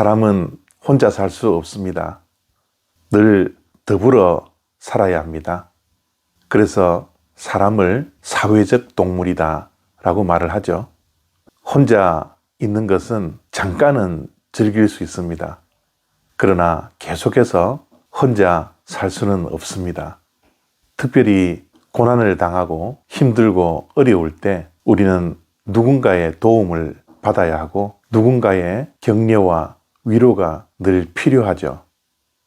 사람은 혼자 살 수 없습니다. 늘 더불어 살아야 합니다. 그래서 사람을 사회적 동물이다 라고 말을 하죠. 혼자 있는 것은 잠깐은 즐길 수 있습니다. 그러나 계속해서 혼자 살 수는 없습니다. 특별히 고난을 당하고 힘들고 어려울 때 우리는 누군가의 도움을 받아야 하고 누군가의 격려와 위로가 늘 필요하죠.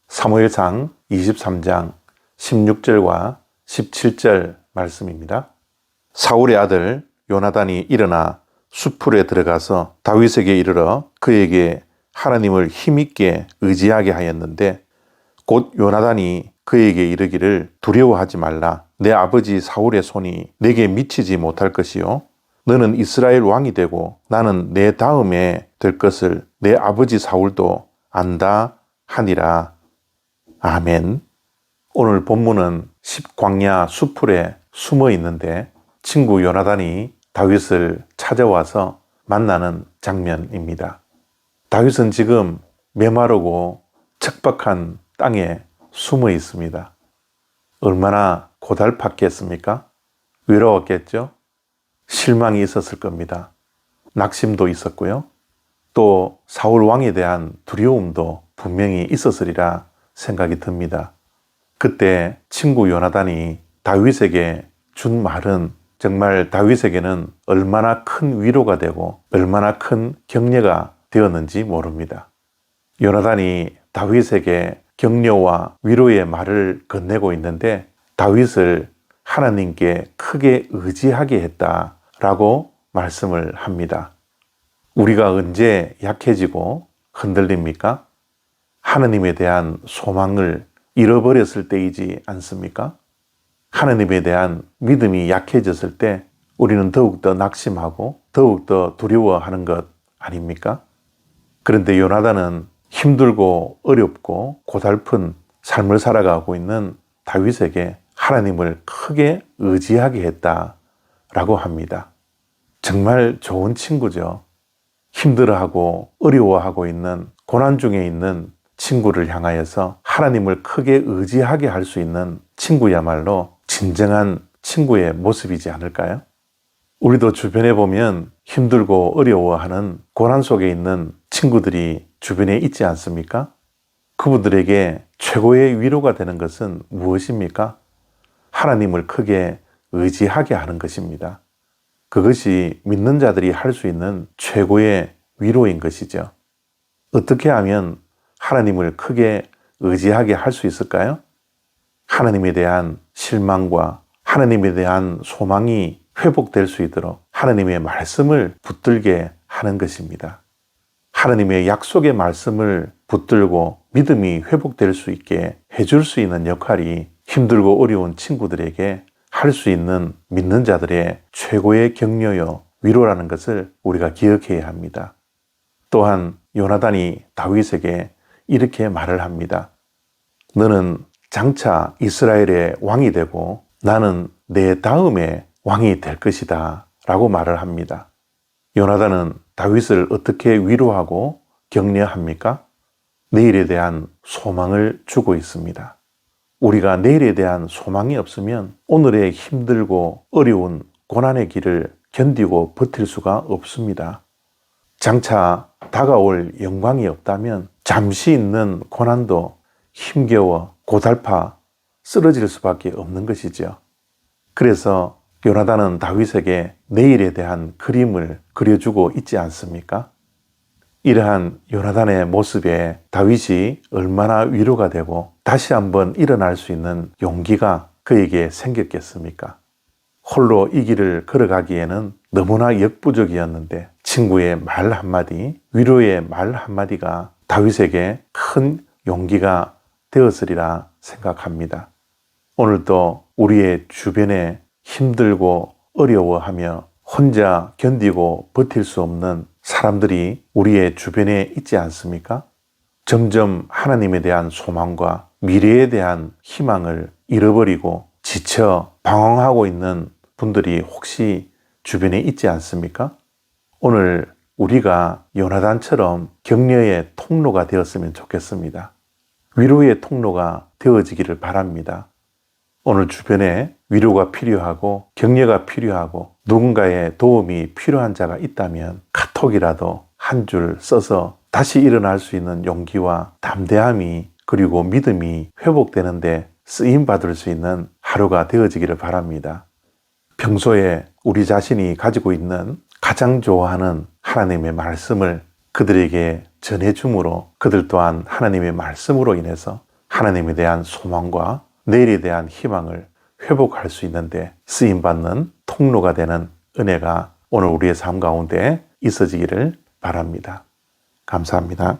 사무엘상 23장 16절과 17절 말씀입니다. 사울의 아들 요나단이 일어나 수풀에 들어가서 다윗에게 이르러 그에게 하나님을 힘있게 의지하게 하였는데 곧 요나단이 그에게 이르기를 두려워하지 말라 내 아버지 사울의 손이 내게 미치지 못할 것이요 너는 이스라엘 왕이 되고 나는 내 다음에 될 것을 내 아버지 사울도 안다 하니라 아멘 오늘 본문은 십광야 수풀에 숨어 있는데 친구 요나단이 다윗을 찾아와서 만나는 장면입니다. 다윗은 지금 메마르고 척박한 땅에 숨어 있습니다. 얼마나 고달팠겠습니까? 외로웠겠죠? 실망이 있었을 겁니다. 낙심도 있었고요. 또 사울 왕에 대한 두려움도 분명히 있었으리라 생각이 듭니다. 그때 친구 요나단이 다윗에게 준 말은 정말 다윗에게는 얼마나 큰 위로가 되고 얼마나 큰 격려가 되었는지 모릅니다. 요나단이 다윗에게 격려와 위로의 말을 건네고 있는데 다윗을 하나님께 크게 의지하게 했다라고 말씀을 합니다. 우리가 언제 약해지고 흔들립니까? 하나님에 대한 소망을 잃어버렸을 때이지 않습니까? 하나님에 대한 믿음이 약해졌을 때 우리는 더욱더 낙심하고 더욱더 두려워하는 것 아닙니까? 그런데 요나단은 힘들고 어렵고 고달픈 삶을 살아가고 있는 다윗에게 하나님을 크게 의지하게 했다라고 합니다. 정말 좋은 친구죠. 힘들어하고 어려워하고 있는 고난 중에 있는 친구를 향하여서 하나님을 크게 의지하게 할 수 있는 친구야말로 진정한 친구의 모습이지 않을까요? 우리도 주변에 보면 힘들고 어려워하는 고난 속에 있는 친구들이 주변에 있지 않습니까? 그분들에게 최고의 위로가 되는 것은 무엇입니까? 하나님을 크게 의지하게 하는 것입니다. 그것이 믿는 자들이 할 수 있는 최고의 위로인 것이죠. 어떻게 하면 하나님을 크게 의지하게 할 수 있을까요? 하나님에 대한 실망과 하나님에 대한 소망이 회복될 수 있도록 하나님의 말씀을 붙들게 하는 것입니다. 하나님의 약속의 말씀을 붙들고 믿음이 회복될 수 있게 해줄 수 있는 역할이 힘들고 어려운 친구들에게 할 수 있는 믿는 자들의 최고의 격려요, 위로라는 것을 우리가 기억해야 합니다. 또한 요나단이 다윗에게 이렇게 말을 합니다. 너는 장차 이스라엘의 왕이 되고 나는 내 다음에 왕이 될 것이다. 라고 말을 합니다. 요나단은 다윗을 어떻게 위로하고 격려합니까? 내일에 대한 소망을 주고 있습니다. 우리가 내일에 대한 소망이 없으면 오늘의 힘들고 어려운 고난의 길을 견디고 버틸 수가 없습니다. 장차 다가올 영광이 없다면 잠시 있는 고난도 힘겨워 고달파 쓰러질 수밖에 없는 것이죠. 그래서 요나단은 다윗에게 내일에 대한 그림을 그려주고 있지 않습니까? 이러한 요나단의 모습에 다윗이 얼마나 위로가 되고 다시 한번 일어날 수 있는 용기가 그에게 생겼겠습니까? 홀로 이 길을 걸어가기에는 너무나 역부족이었는데 친구의 말 한마디, 위로의 말 한마디가 다윗에게 큰 용기가 되었으리라 생각합니다. 오늘도 우리의 주변에 힘들고 어려워하며 혼자 견디고 버틸 수 없는 사람들이 우리의 주변에 있지 않습니까? 점점 하나님에 대한 소망과 미래에 대한 희망을 잃어버리고 지쳐 방황하고 있는 분들이 혹시 주변에 있지 않습니까? 오늘 우리가 요나단처럼 격려의 통로가 되었으면 좋겠습니다. 위로의 통로가 되어지기를 바랍니다. 오늘 주변에 위로가 필요하고 격려가 필요하고 누군가의 도움이 필요한 자가 있다면 카톡이라도 한 줄 써서 다시 일어날 수 있는 용기와 담대함이 그리고 믿음이 회복되는데 쓰임 받을 수 있는 하루가 되어지기를 바랍니다. 평소에 우리 자신이 가지고 있는 가장 좋아하는 하나님의 말씀을 그들에게 전해줌으로 그들 또한 하나님의 말씀으로 인해서 하나님에 대한 소망과 내일에 대한 희망을 회복할 수 있는데 쓰임 받는 통로가 되는 은혜가 오늘 우리의 삶 가운데 있어지기를 바랍니다. 감사합니다.